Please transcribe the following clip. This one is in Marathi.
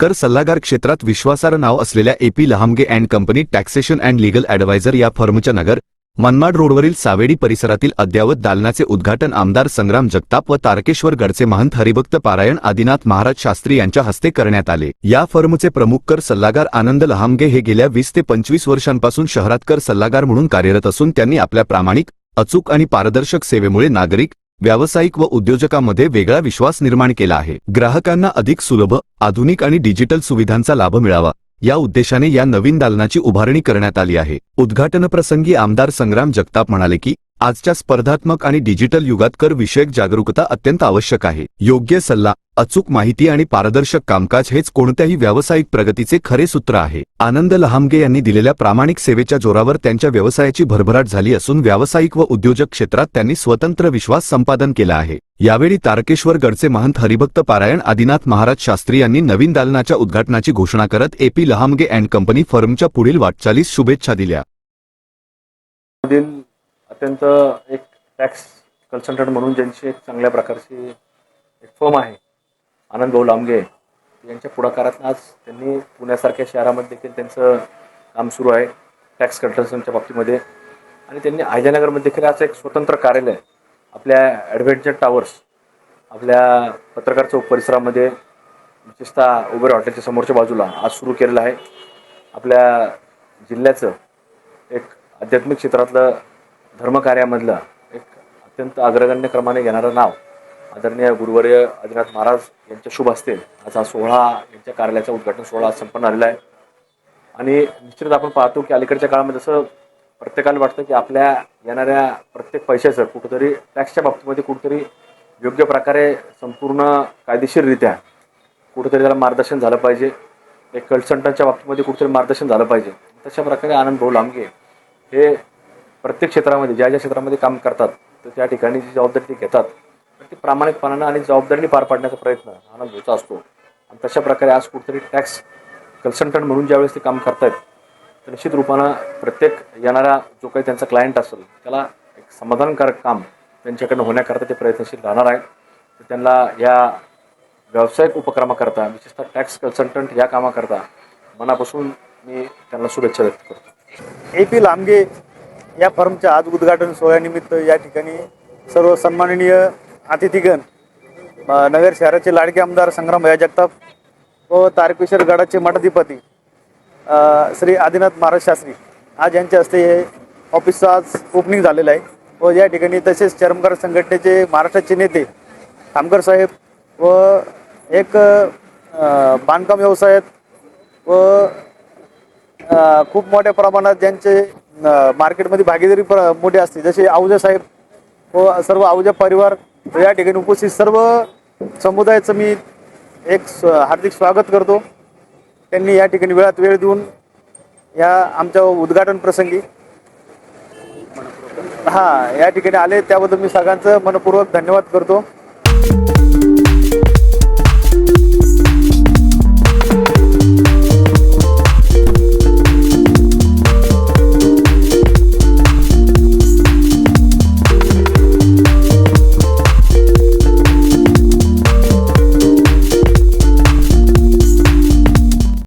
कर सल्लागार क्षेत्रात विश्वासार्ह नाव असलेल्या A P Lahamge and company taxation and legal adviser या फर्मच्या नगर मनमाड रोडवरील सावेडी परिसरातील अद्ययावत दालनाचे उद्घाटन आमदार संग्राम जगताप व तारकेश्वर गडचे महंत हरिभक्त पारायण आदिनाथ महाराज शास्त्री यांच्या हस्ते करण्यात आले. या फर्मचे प्रमुख कर सल्लागार आनंद लहामगे हे गेल्या वीस ते पंचवीस वर्षांपासून शहरात कर सल्लागार म्हणून कार्यरत असून त्यांनी आपल्या प्रामाणिक अचूक आणि पारदर्शक सेवेमुळे नागरिक व्यावसायिक व उद्योजकांमध्ये वेगळा विश्वास निर्माण केला आहे. ग्राहकांना अधिक सुलभ आधुनिक आणि डिजिटल सुविधांचा लाभ मिळावा या उद्देशाने या नवीन दालनाची उभारणी करण्यात आली आहे. उद्घाटनप्रसंगी आमदार संग्राम जगताप म्हणाले की आजच्या स्पर्धात्मक आणि डिजिटल युगात कर विषयक जागरूकता अत्यंत आवश्यक आहे. योग्य सल्ला अचूक माहिती आणि पारदर्शक कामकाज हेच कोणत्याही व्यावसायिक प्रगतीचे खरे सूत्र आहे. आनंद लहामगे यांनी दिलेल्या प्रामाणिक सेवेच्या जोरावर त्यांच्या व्यवसायाची भरभराट झाली असून व्यावसायिक व उद्योजक क्षेत्रात त्यांनी स्वतंत्र विश्वास संपादन केला आहे. यावेळी तारकेश्वर गडचे महंत हरिभक्त पारायण आदिनाथ महाराज शास्त्री यांनी नवीन दालनाच्या उद्घाटनाची घोषणा करत A P Lahamge and company फर्मच्या पुढील वाटचालीस शुभेच्छा दिल्या. अत्यंत एक टॅक्स कन्सल्टंट म्हणून ज्यांची एक चांगल्या प्रकारची एक फर्म आहे आनंद भाऊ लांबगे यांच्या पुढाकारातून आज त्यांनी पुण्यासारख्या शहरामध्ये देखील त्यांचं काम सुरू आहे टॅक्स कन्सल्टन्सच्या बाबतीमध्ये. आणि त्यांनी अहिल्यानगरमध्ये देखील आज एक स्वतंत्र कार्यालय आपल्या ॲडव्हेंचर टावर्स आपल्या पत्रकार चौक परिसरामध्ये विशेषतः उबेर हॉटेलच्या समोरच्या बाजूला आज सुरू केलेलं आहे. आपल्या जिल्ह्याचं एक आध्यात्मिक क्षेत्रातलं धर्मकार्यामधलं एक अत्यंत अग्रगण्य क्रमाने घेणारं नाव आदरणीय गुरुवर्य आदिनाथ महाराज यांच्या शुभ असतील आज हा सोहळा यांच्या कार्यालयाचा उद्घाटन सोहळा संपन्न झालेला आहे. आणि निश्चितच आपण पाहतो की अलीकडच्या काळामध्ये जसं प्रत्येकाला वाटतं की आपल्या येणाऱ्या प्रत्येक पैशाचं कुठंतरी टॅक्सच्या बाबतीमध्ये कुठंतरी योग्य प्रकारे संपूर्ण कायदेशीररित्या कुठंतरी त्याला मार्गदर्शन झालं पाहिजे. एक कन्सल्टंटच्या बाबतीमध्ये कुठंतरी मार्गदर्शन झालं पाहिजे. तशा प्रकारे आनंद भाऊ लांबगे हे प्रत्येक क्षेत्रामध्ये ज्या ज्या क्षेत्रामध्ये काम करतात तर त्या ठिकाणी जी जबाबदारी ते घेतात तर ते प्रामाणिकपणानं आणि जबाबदारीने पार पाडण्याचा प्रयत्न हा भाऊचा असतो. आणि तशा प्रकारे आज कुठेतरी टॅक्स कन्सल्टंट म्हणून ज्यावेळेस ते काम करतायत तर निश्चित रूपानं प्रत्येक येणारा जो काही त्यांचा क्लायंट असेल त्याला एक समाधानकारक काम त्यांच्याकडनं होण्याकरता ते प्रयत्नशील राहणार आहेत तर त्यांना या व्यावसायिक उपक्रमाकरता विशेषतः टॅक्स कन्सल्टंट या कामाकरता मनापासून मी त्यांना शुभेच्छा व्यक्त करतो. ए पी लांबगे या फर्मच्या आज उद्घाटन सोहळ्यानिमित्त या ठिकाणी सर्व सन्माननीय अतिथीगण नगर शहराचे लाडके आमदार संग्राम भया जगताप व तारकेश्वर गडाचे मठाधिपती श्री आदिनाथ महाराज शास्त्री आज यांच्या हस्ते हे ऑफिसचं आज ओपनिंग झालेलं आहे व या ठिकाणी तसेच चर्मकार संघटनेचे महाराष्ट्राचे नेते खामकर साहेब व एक बांधकाम व्यवसायात व खूप मोठ्या प्रमाणात ज्यांचे मार्केटमध्ये भागीदारी मोठी असते. जसे आहुजा साहेब व सर्व आहुजा परिवार या ठिकाणी उपस्थित. सर्व समुदायाचं मी एक स्व- हार्दिक स्वागत करतो. त्यांनी या ठिकाणी वेळात वेळ देऊन या आमच्या उद्घाटन प्रसंगी हा या ठिकाणी आले. त्याबद्दल मी सगळ्यांचं मनपूर्वक धन्यवाद करतो.